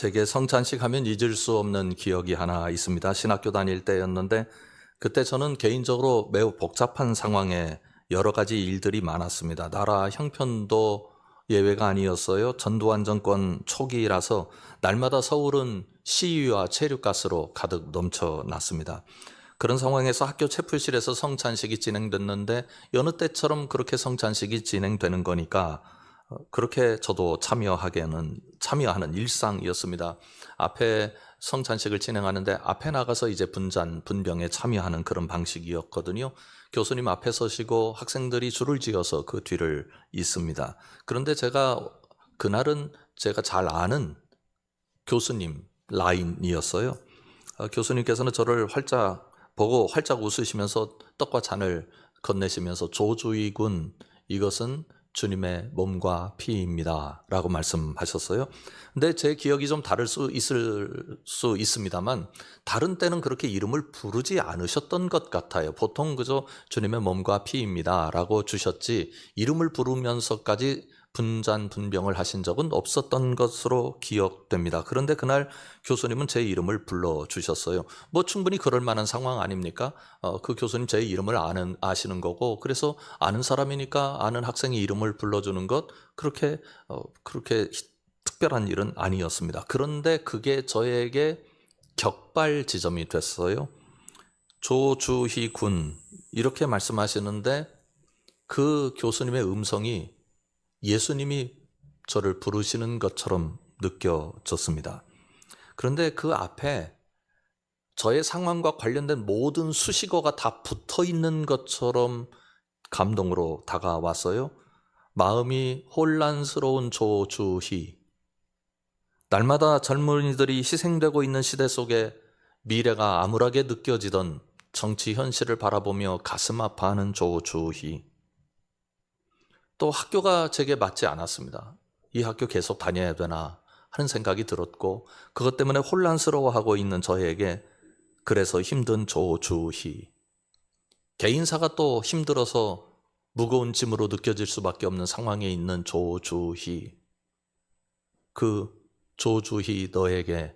제게 성찬식 하면 잊을 수 없는 기억이 하나 있습니다. 신학교 다닐 때였는데 그때 저는 개인적으로 매우 복잡한 상황에 여러 가지 일들이 많았습니다. 나라 형편도 예외가 아니었어요. 전두환 정권 초기라서 날마다 서울은 시위와 체류가스로 가득 넘쳐났습니다. 그런 상황에서 학교 채플실에서 성찬식이 진행됐는데 여느 때처럼 그렇게 성찬식이 진행되는 거니까 어, 그렇게 저도 참여하게는 참여하는 일상이었습니다. 앞에 성찬식을 진행하는데 앞에 나가서 이제 분잔 분병에 참여하는 그런 방식이었거든요. 교수님 앞에 서시고 학생들이 줄을 지어서 그 뒤를 잇습니다. 그런데 제가 그날은 제가 잘 아는 교수님 라인이었어요. 어, 교수님께서는 저를 활짝 보고 활짝 웃으시면서 떡과 잔을 건네시면서 조주이군 이것은 주님의 몸과 피입니다. 라고 말씀하셨어요. 근데 제 기억이 좀 다를 수 있을 수 있습니다만, 다른 때는 그렇게 이름을 부르지 않으셨던 것 같아요. 보통 그저 주님의 몸과 피입니다. 라고 주셨지, 이름을 부르면서까지 분잔 분병을 하신 적은 없었던 것으로 기억됩니다. 그런데 그날 교수님은 제 이름을 불러 주셨어요. 뭐 충분히 그럴 만한 상황 아닙니까? 어, 그 교수님 제 이름을 아는 아시는 거고 그래서 아는 사람이니까 아는 학생의 이름을 불러주는 것 그렇게 어, 그렇게 특별한 일은 아니었습니다. 그런데 그게 저에게 격발 지점이 됐어요. 조주희 군 이렇게 말씀하시는데 그 교수님의 음성이 예수님이 저를 부르시는 것처럼 느껴졌습니다. 그런데 그 앞에 저의 상황과 관련된 모든 수식어가 다 붙어 있는 것처럼 감동으로 다가왔어요. 마음이 혼란스러운 조주희. 날마다 젊은이들이 희생되고 있는 시대 속에 미래가 암울하게 느껴지던 정치 현실을 바라보며 가슴 아파하는 조주희. 또 학교가 제게 맞지 않았습니다. 이 학교 계속 다녀야 되나 하는 생각이 들었고 그것 때문에 혼란스러워하고 있는 저에게 그래서 힘든 조주희. 개인사가 또 힘들어서 무거운 짐으로 느껴질 수밖에 없는 상황에 있는 조주희. 그 조주희 너에게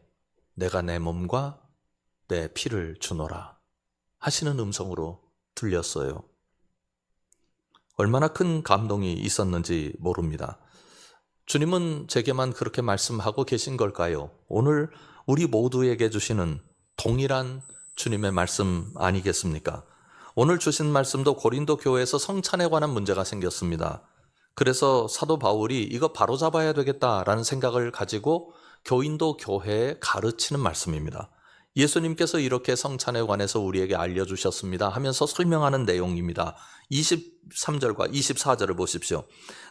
내가 내 몸과 내 피를 주노라 하시는 음성으로 들렸어요. 얼마나 큰 감동이 있었는지 모릅니다. 주님은 제게만 그렇게 말씀하고 계신 걸까요? 오늘 우리 모두에게 주시는 동일한 주님의 말씀 아니겠습니까? 오늘 주신 말씀도 고린도 교회에서 성찬에 관한 문제가 생겼습니다. 그래서 사도 바울이 이거 바로 잡아야 되겠다라는 생각을 가지고 교인도 교회에 가르치는 말씀입니다. 예수님께서 이렇게 성찬에 관해서 우리에게 알려주셨습니다 하면서 설명하는 내용입니다. 23절과 24절을 보십시오.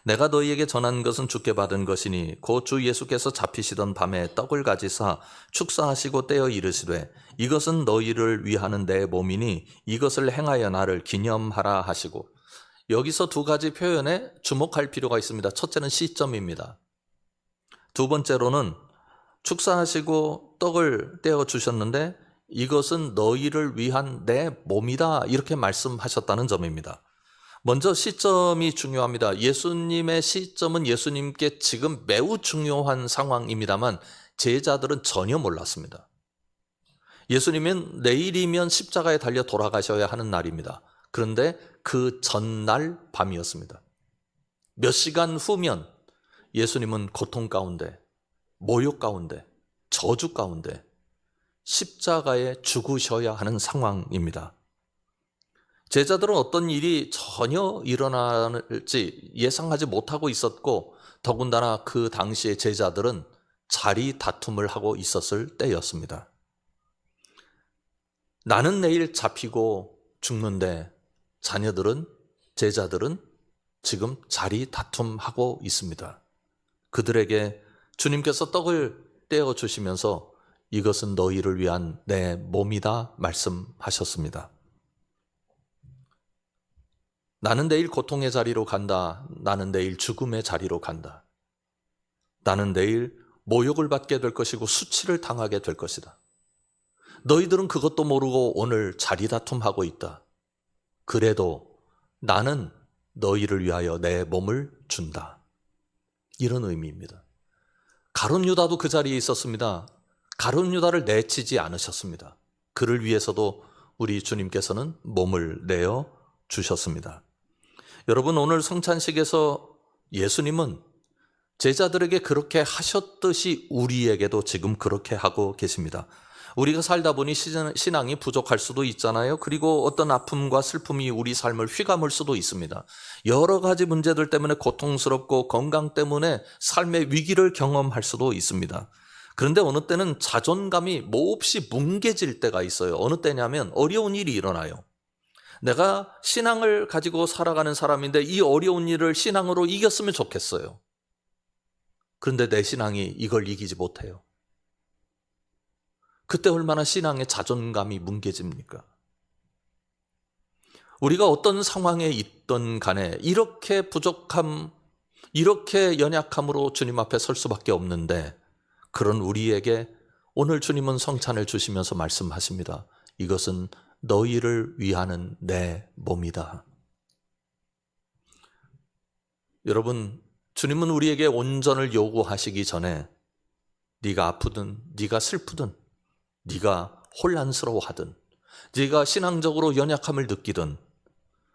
내가 너희에게 전한 것은 주께 받은 것이니 곧 주 예수께서 잡히시던 밤에 떡을 가지사 축사하시고 떼어 이르시되 이것은 너희를 위하는 내 몸이니 이것을 행하여 나를 기념하라 하시고 여기서 두 가지 표현에 주목할 필요가 있습니다. 첫째는 시점입니다. 두 번째로는 축사하시고 떡을 떼어 주셨는데 이것은 너희를 위한 내 몸이다. 이렇게 말씀하셨다는 점입니다. 먼저 시점이 중요합니다. 예수님의 시점은 예수님께 지금 매우 중요한 상황입니다만 제자들은 전혀 몰랐습니다. 예수님은 내일이면 십자가에 달려 돌아가셔야 하는 날입니다. 그런데 그 전날 밤이었습니다. 몇 시간 후면 예수님은 고통 가운데 모욕 가운데, 저주 가운데 십자가에 죽으셔야 하는 상황입니다. 제자들은 어떤 일이 전혀 일어날지 예상하지 못하고 있었고, 더군다나 그 당시의 제자들은 자리 다툼을 하고 있었을 때였습니다. 나는 내일 잡히고 죽는데 자녀들은, 제자들은 지금 자리 다툼하고 있습니다. 그들에게 주님께서 떡을 떼어 주시면서 이것은 너희를 위한 내 몸이다 말씀하셨습니다. 나는 내일 고통의 자리로 간다. 나는 내일 죽음의 자리로 간다. 나는 내일 모욕을 받게 될 것이고 수치를 당하게 될 것이다. 너희들은 그것도 모르고 오늘 자리 다툼하고 있다. 그래도 나는 너희를 위하여 내 몸을 준다. 이런 의미입니다. 가론 유다도 그 자리에 있었습니다. 가론 유다를 내치지 않으셨습니다. 그를 위해서도 우리 주님께서는 몸을 내어 주셨습니다. 여러분 오늘 성찬식에서 예수님은 제자들에게 그렇게 하셨듯이 우리에게도 지금 그렇게 하고 계십니다. 우리가 살다 보니 신- 신앙이 부족할 수도 있잖아요. 그리고 어떤 아픔과 슬픔이 우리 삶을 휘감을 수도 있습니다. 여러 가지 문제들 때문에 고통스럽고 건강 때문에 삶의 위기를 경험할 수도 있습니다. 그런데 어느 때는 자존감이 몹시 뭉개질 때가 있어요. 어느 때냐면 어려운 일이 일어나요. 내가 신앙을 가지고 살아가는 사람인데 이 어려운 일을 신앙으로 이겼으면 좋겠어요. 그런데 내 신앙이 이걸 이기지 못해요. 그때 얼마나 신앙의 자존감이 뭉개집니까? 우리가 어떤 상황에 있던 간에 이렇게 부족함, 이렇게 연약함으로 주님 앞에 설 수밖에 없는데 그런 우리에게 오늘 주님은 성찬을 주시면서 말씀하십니다. 이것은 너희를 위하는 내 몸이다. 여러분, 주님은 우리에게 온전을 요구하시기 전에 네가 아프든 네가 슬프든 네가 혼란스러워하든 네가 신앙적으로 연약함을 느끼든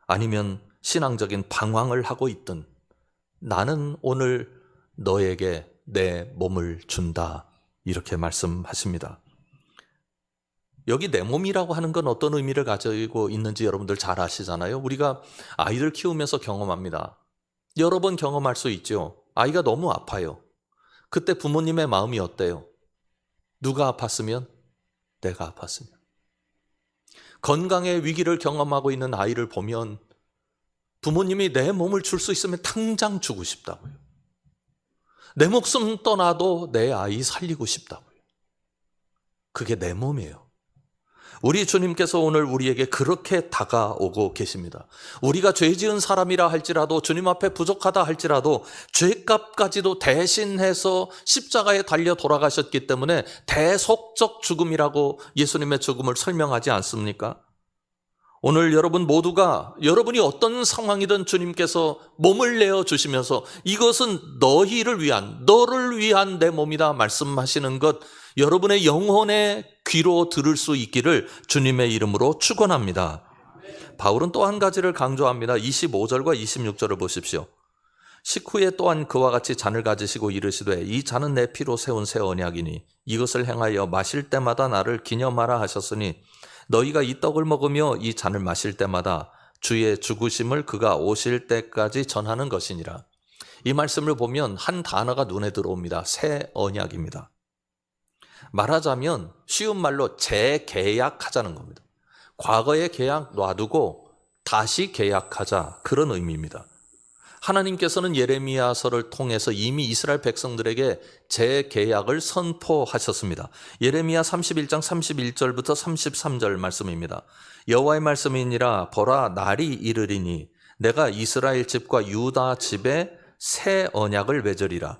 아니면 신앙적인 방황을 하고 있든 나는 오늘 너에게 내 몸을 준다. 이렇게 말씀하십니다. 여기 내 몸이라고 하는 건 어떤 의미를 가지고 있는지 여러분들 잘 아시잖아요. 우리가 아이들 키우면서 경험합니다. 여러 번 경험할 수 있죠. 아이가 너무 아파요. 그때 부모님의 마음이 어때요? 누가 아팠으면? 내가 아팠으면. 건강의 위기를 경험하고 있는 아이를 보면 부모님이 내 몸을 줄 수 있으면 당장 주고 싶다고요. 내 목숨 떠나도 내 아이 살리고 싶다고요. 그게 내 몸이에요. 우리 주님께서 오늘 우리에게 그렇게 다가오고 계십니다. 우리가 죄 지은 사람이라 할지라도 주님 앞에 부족하다 할지라도 죄값까지도 대신해서 십자가에 달려 돌아가셨기 때문에 대속적 죽음이라고 예수님의 죽음을 설명하지 않습니까? 오늘 여러분 모두가 여러분이 어떤 상황이든 주님께서 몸을 내어 주시면서 이것은 너희를 위한 너를 위한 내 몸이다 말씀하시는 것 여러분의 영혼의 귀로 들을 수 있기를 주님의 이름으로 축원합니다. 바울은 또 한 가지를 강조합니다. 25절과 26절을 보십시오. 식후에 또한 그와 같이 잔을 가지시고 이르시되 이 잔은 내 피로 세운 새 언약이니 이것을 행하여 마실 때마다 나를 기념하라 하셨으니 너희가 이 떡을 먹으며 이 잔을 마실 때마다 주의 죽으심을 그가 오실 때까지 전하는 것이니라. 이 말씀을 보면 한 단어가 눈에 들어옵니다. 새 언약입니다. 말하자면 쉬운 말로 재계약하자는 겁니다. 과거의 계약 놔두고 다시 계약하자 그런 의미입니다. 하나님께서는 예레미야서를 통해서 이미 이스라엘 백성들에게 재계약을 선포하셨습니다. 예레미야 31장 31절부터 33절 말씀입니다. 여호와의 말씀이니라 보라 날이 이르리니 내가 이스라엘 집과 유다 집에 새 언약을 맺으리라.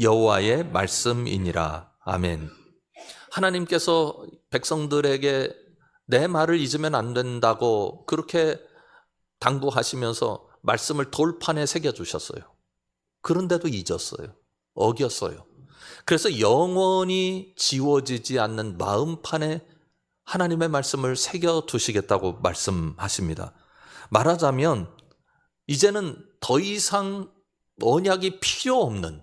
여호와의 말씀이니라 아멘. 하나님께서 백성들에게 내 말을 잊으면 안 된다고 그렇게 당부하시면서 말씀을 돌판에 새겨 주셨어요. 그런데도 잊었어요. 어겼어요. 그래서 영원히 지워지지 않는 마음판에 하나님의 말씀을 새겨 두시겠다고 말씀하십니다. 말하자면 이제는 더 이상 언약이 필요 없는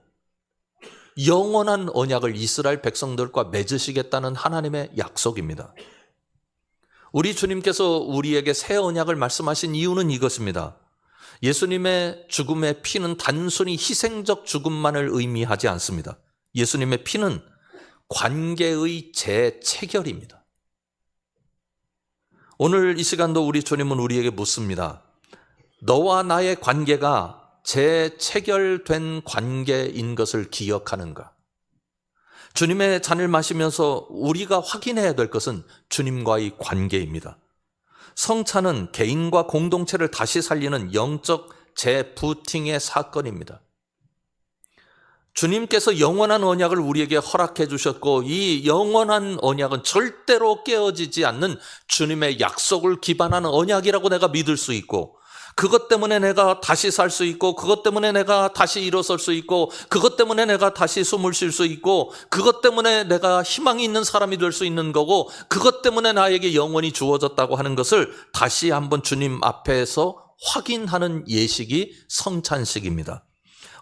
영원한 언약을 이스라엘 백성들과 맺으시겠다는 하나님의 약속입니다. 우리 주님께서 우리에게 새 언약을 말씀하신 이유는 이것입니다. 예수님의 죽음의 피는 단순히 희생적 죽음만을 의미하지 않습니다. 예수님의 피는 관계의 재체결입니다. 오늘 이 시간도 우리 주님은 우리에게 묻습니다. 너와 나의 관계가 재체결된 관계인 것을 기억하는가? 주님의 잔을 마시면서 우리가 확인해야 될 것은 주님과의 관계입니다. 성찬은 개인과 공동체를 다시 살리는 영적 재부팅의 사건입니다. 주님께서 영원한 언약을 우리에게 허락해 주셨고 이 영원한 언약은 절대로 깨어지지 않는 주님의 약속을 기반한 언약이라고 내가 믿을 수 있고 그것 때문에 내가 다시 살 수 있고 그것 때문에 내가 다시 일어설 수 있고 그것 때문에 내가 다시 숨을 쉴 수 있고 그것 때문에 내가 희망이 있는 사람이 될 수 있는 거고 그것 때문에 나에게 영원히 주어졌다고 하는 것을 다시 한번 주님 앞에서 확인하는 예식이 성찬식입니다.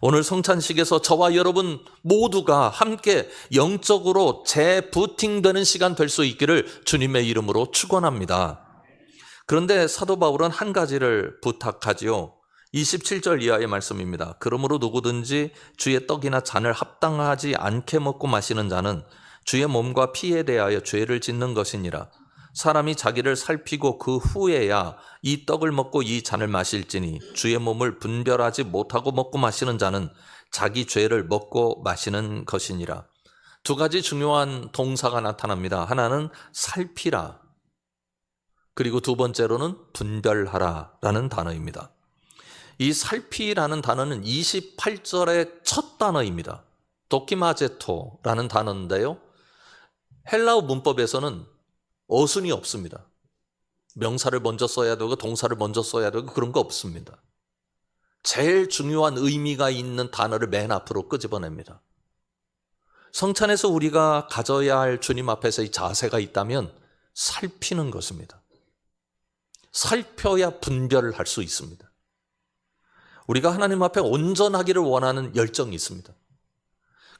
오늘 성찬식에서 저와 여러분 모두가 함께 영적으로 재부팅되는 시간 될 수 있기를 주님의 이름으로 축원합니다. 그런데 사도 바울은 한 가지를 부탁하지요. 27절 이하의 말씀입니다. 그러므로 누구든지 주의 떡이나 잔을 합당하지 않게 먹고 마시는 자는 주의 몸과 피에 대하여 죄를 짓는 것이니라. 사람이 자기를 살피고 그 후에야 이 떡을 먹고 이 잔을 마실지니 주의 몸을 분별하지 못하고 먹고 마시는 자는 자기 죄를 먹고 마시는 것이니라. 두 가지 중요한 동사가 나타납니다. 하나는 살피라. 그리고 두 번째로는 분별하라 라는 단어입니다. 이 살피라는 단어는 28절의 첫 단어입니다. 도키마제토라는 단어인데요. 헬라어 문법에서는 어순이 없습니다. 명사를 먼저 써야 되고 동사를 먼저 써야 되고 그런 거 없습니다. 제일 중요한 의미가 있는 단어를 맨 앞으로 끄집어냅니다. 성찬에서 우리가 가져야 할 주님 앞에서의 자세가 있다면 살피는 것입니다. 살펴야 분별을 할 수 있습니다. 우리가 하나님 앞에 온전하기를 원하는 열정이 있습니다.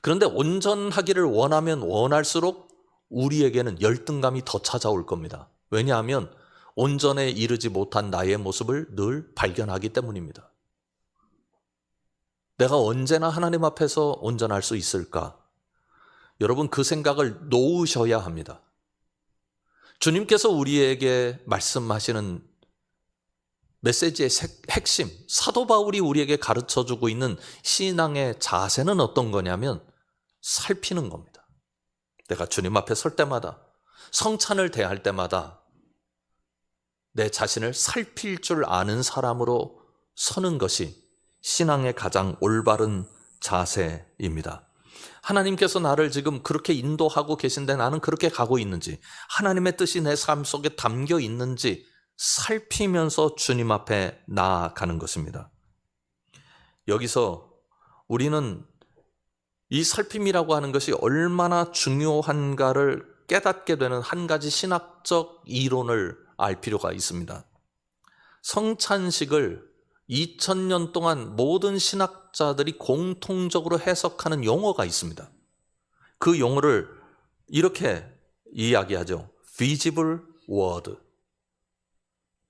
그런데 온전하기를 원하면 원할수록 우리에게는 열등감이 더 찾아올 겁니다. 왜냐하면 온전에 이르지 못한 나의 모습을 늘 발견하기 때문입니다. 내가 언제나 하나님 앞에서 온전할 수 있을까? 여러분 그 생각을 놓으셔야 합니다. 주님께서 우리에게 말씀하시는 메시지의 핵심, 사도 바울이 우리에게 가르쳐 주고 있는 신앙의 자세는 어떤 거냐면 살피는 겁니다. 내가 주님 앞에 설 때마다 성찬을 대할 때마다 내 자신을 살필 줄 아는 사람으로 서는 것이 신앙의 가장 올바른 자세입니다. 하나님께서 나를 지금 그렇게 인도하고 계신데 나는 그렇게 가고 있는지, 하나님의 뜻이 내 삶 속에 담겨 있는지 살피면서 주님 앞에 나아가는 것입니다. 여기서 우리는 이 살핌이라고 하는 것이 얼마나 중요한가를 깨닫게 되는 한 가지 신학적 이론을 알 필요가 있습니다. 성찬식을 2000년 동안 모든 신학자들이 공통적으로 해석하는 용어가 있습니다. 그 용어를 이렇게 이야기하죠. visible word.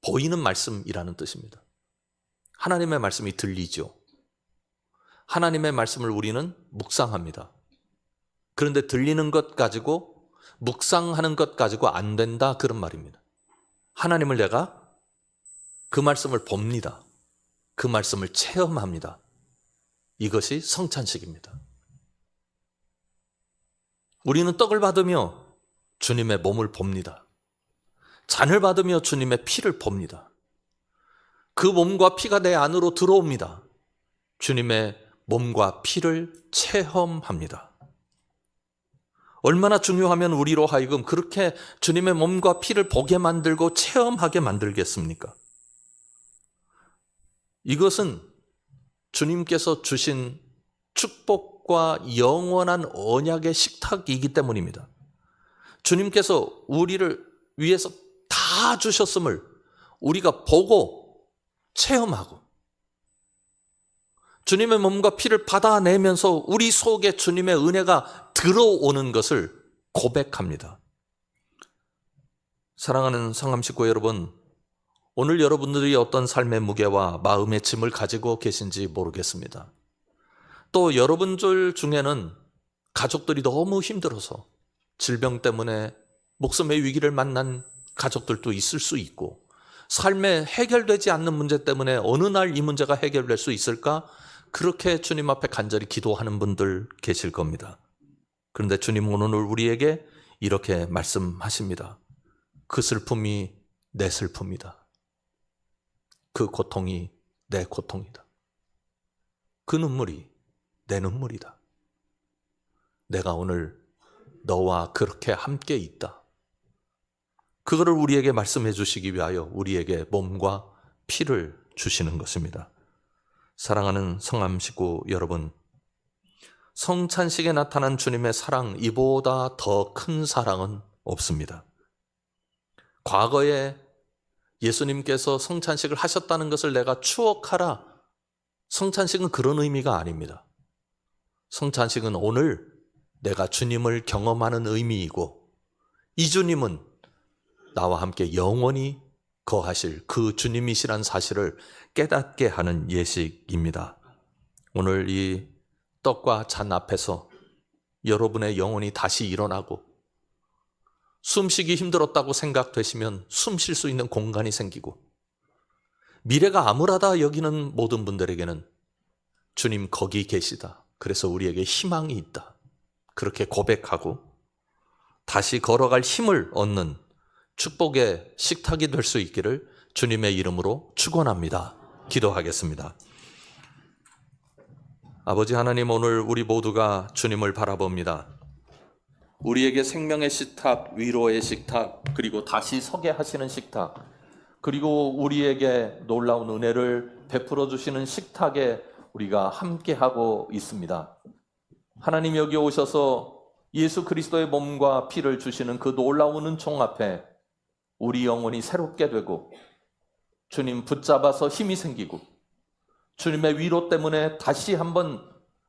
보이는 말씀이라는 뜻입니다. 하나님의 말씀이 들리죠. 하나님의 말씀을 우리는 묵상합니다. 그런데 들리는 것 가지고 묵상하는 것 가지고 안 된다 그런 말입니다. 하나님을 내가 그 말씀을 봅니다. 그 말씀을 체험합니다. 이것이 성찬식입니다. 우리는 떡을 받으며 주님의 몸을 봅니다. 잔을 받으며 주님의 피를 봅니다. 그 몸과 피가 내 안으로 들어옵니다. 주님의 몸과 피를 체험합니다. 얼마나 중요하면 우리로 하여금 그렇게 주님의 몸과 피를 보게 만들고 체험하게 만들겠습니까? 이것은 주님께서 주신 축복과 영원한 언약의 식탁이기 때문입니다. 주님께서 우리를 위해서 다 주셨음을 우리가 보고 체험하고 주님의 몸과 피를 받아내면서 우리 속에 주님의 은혜가 들어오는 것을 고백합니다. 사랑하는 성함 식구 여러분, 오늘 여러분들이 어떤 삶의 무게와 마음의 짐을 가지고 계신지 모르겠습니다. 또 여러분들 중에는 가족들이 너무 힘들어서 질병 때문에 목숨의 위기를 만난 가족들도 있을 수 있고 삶에 해결되지 않는 문제 때문에 어느 날 이 문제가 해결될 수 있을까? 그렇게 주님 앞에 간절히 기도하는 분들 계실 겁니다. 그런데 주님은 오늘 우리에게 이렇게 말씀하십니다. 그 슬픔이 내 슬픔이다. 그 고통이 내 고통이다. 그 눈물이 내 눈물이다. 내가 오늘 너와 그렇게 함께 있다. 그거를 우리에게 말씀해 주시기 위하여 우리에게 몸과 피를 주시는 것입니다. 사랑하는 성암 식구 여러분, 성찬식에 나타난 주님의 사랑, 이보다 더 큰 사랑은 없습니다. 과거에 예수님께서 성찬식을 하셨다는 것을 내가 추억하라. 성찬식은 그런 의미가 아닙니다. 성찬식은 오늘 내가 주님을 경험하는 의미이고, 이 주님은 나와 함께 영원히 거하실 그 주님이시란 사실을 깨닫게 하는 예식입니다. 오늘 이 떡과 잔 앞에서 여러분의 영혼이 다시 일어나고 숨쉬기 힘들었다고 생각되시면 숨 쉴 수 있는 공간이 생기고 미래가 암울하다 여기는 모든 분들에게는 주님 거기 계시다. 그래서 우리에게 희망이 있다. 그렇게 고백하고 다시 걸어갈 힘을 얻는 축복의 식탁이 될 수 있기를 주님의 이름으로 축원합니다. 기도하겠습니다. 아버지 하나님 오늘 우리 모두가 주님을 바라봅니다. 우리에게 생명의 식탁, 위로의 식탁, 그리고 다시 서게 하시는 식탁, 그리고 우리에게 놀라운 은혜를 베풀어 주시는 식탁에 우리가 함께 하고 있습니다. 하나님 여기 오셔서 예수 그리스도의 몸과 피를 주시는 그 놀라운 은총 앞에 우리 영혼이 새롭게 되고 주님 붙잡아서 힘이 생기고 주님의 위로 때문에 다시 한번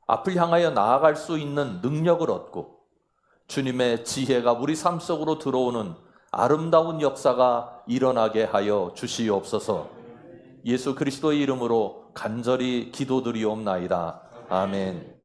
앞을 향하여 나아갈 수 있는 능력을 얻고 주님의 지혜가 우리 삶 속으로 들어오는 아름다운 역사가 일어나게 하여 주시옵소서. 예수 그리스도의 이름으로 간절히 기도드리옵나이다. 아멘.